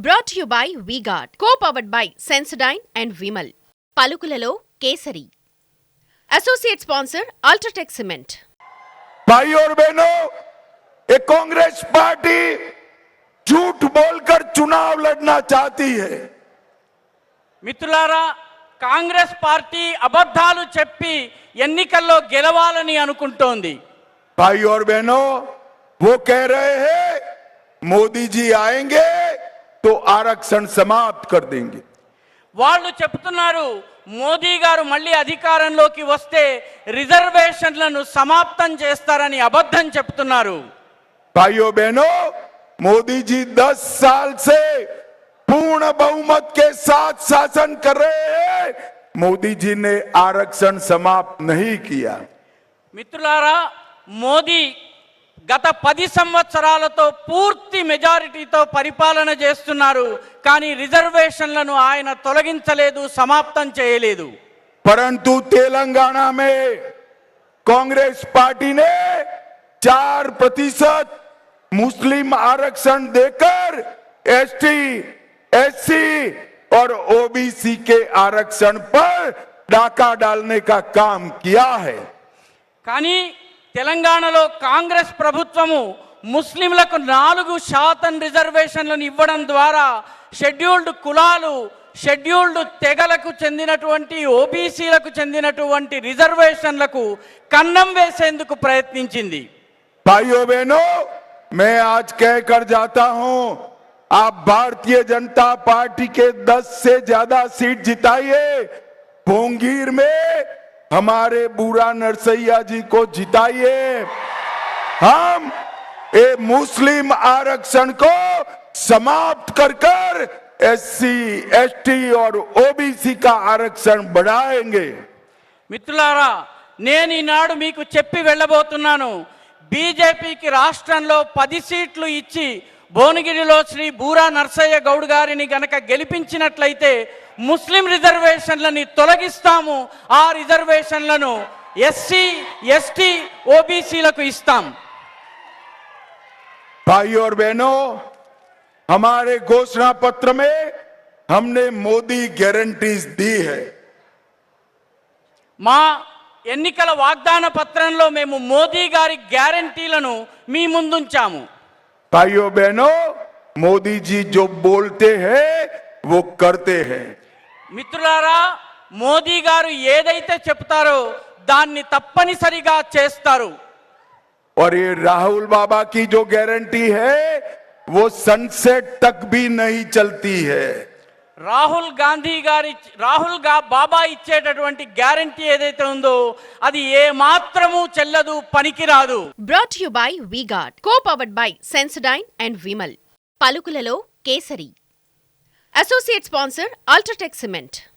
brought you by V-Guard co powered by Sensodyne and Vimal పలుకులలో Kesari associate sponsor UltraTech cement भाई और बहनों ये Congress party झूठ बोलकर चुनाव लड़ना चाहती है మిత్రులారా కాంగ్రెస్ పార్టీ అబద్ధాలు చెప్పి ఎన్నికల్లో గెలవాలని అనుకుంటోంది भाई और बहनों वो कह रहे हैं मोदी जी आएंगे तो आरक्षण समाप्त कर देंगे వాళ్ళు చెప్తున్నారు మోదీ గారు మళ్ళీ అధికారంలోకి వస్తే రిజర్వేషన్లను సమాప్తం చేస్తారని అబద్ధం చెప్తున్నారు भाइयों बहनों मोदी जी 10 साल से पूर्ण बहुमत के साथ शासन कर रहे हैं मोदी जी ने आरक्षण समाप्त नहीं किया మిత్రులారా మోదీ గత పది సంవత్సరాలతో పూర్తి మెజారిటీతో పరిపాలన చేస్తున్నారు కానీ రిజర్వేషన్లను ఆయన తొలగించలేదు సమాప్తం చేయలేదు परंतु तेलंगाना में कांग्रेस पार्टी ने चार प्रतिशत मुस्लिम आरक्षण देकर एसटी एससी और ओबीसी के आरक्षण पर डाका डालने का काम किया है కానీ తెలంగాణలో కాంగ్రెస్ ప్రభుత్వము ముస్లింలకు నాలుగు శాతం రిజర్వేషన్లను ఇవ్వడం ద్వారా షెడ్యూల్డ్ కులాలు షెడ్యూల్డ్ తెగలకు చెందినటువంటి ఓబీసీలకు చెందినటువంటి రిజర్వేషన్లకు కన్నం వేసేందుకు ప్రయత్నించింది भाइयों बहनों मैं आज कहकर जाता हूं आप भारतीय जनता पार्टी के 10 से ज्यादा सीट जिताइए भोंगीर में हमारे बूढ़ा नरसैया जी को जिताइए हम ये मुस्लिम आरक्षण को समाप्त कर कर एससी एसटी और ओबीसी का आरक्षण बढ़ाएंगे మిత్రులారా నేను ఈనాడు మీకు చెప్పి వెళ్ళబోతున్నాను బీజేపీకి రాష్ట్రంలో పది సీట్లు ఇచ్చి భువనగిరిలో శ్రీ బూరా నర్సయ్య గౌడ్ గారిని గనక గెలిపించినట్లయితే ముస్లిం రిజర్వేషన్లని తొలగిస్తాము ఆ రిజర్వేషన్లను ఎస్సీ ఎస్టీ ఓబీసీలకు ఇస్తాం भाई और बहनों हमारे घोषणा पत्र में हमने मोदी गारंटीज दी है మా ఎన్నికల వాగ్దాన పత్రంలో మేము మోదీ గారి గ్యారంటీలను మీ ముందుంచాము भाइयों बहनों मोदी जी जो बोलते हैं वो करते हैं మిత్రులారా మోదీ గారు ఏదైతే చెప్తారో దాన్ని తప్పనిసరిగా చేస్తారు और ये राहुल बाबा की जो गारंटी है वो सनसेट तक भी नहीं चलती है రాహుల్ గాంధీ గారి రాహుల్గా బాబా ఇచ్చేటటువంటి గ్యారంటీ ఏదైతే ఉందో అది ఏ మాత్రము చెల్లదు పనికిరాదు. Brought you by V-Guard co powered by Sensodyne and Vimal పలుకులలో Kesari. Associate sponsor UltraTech cement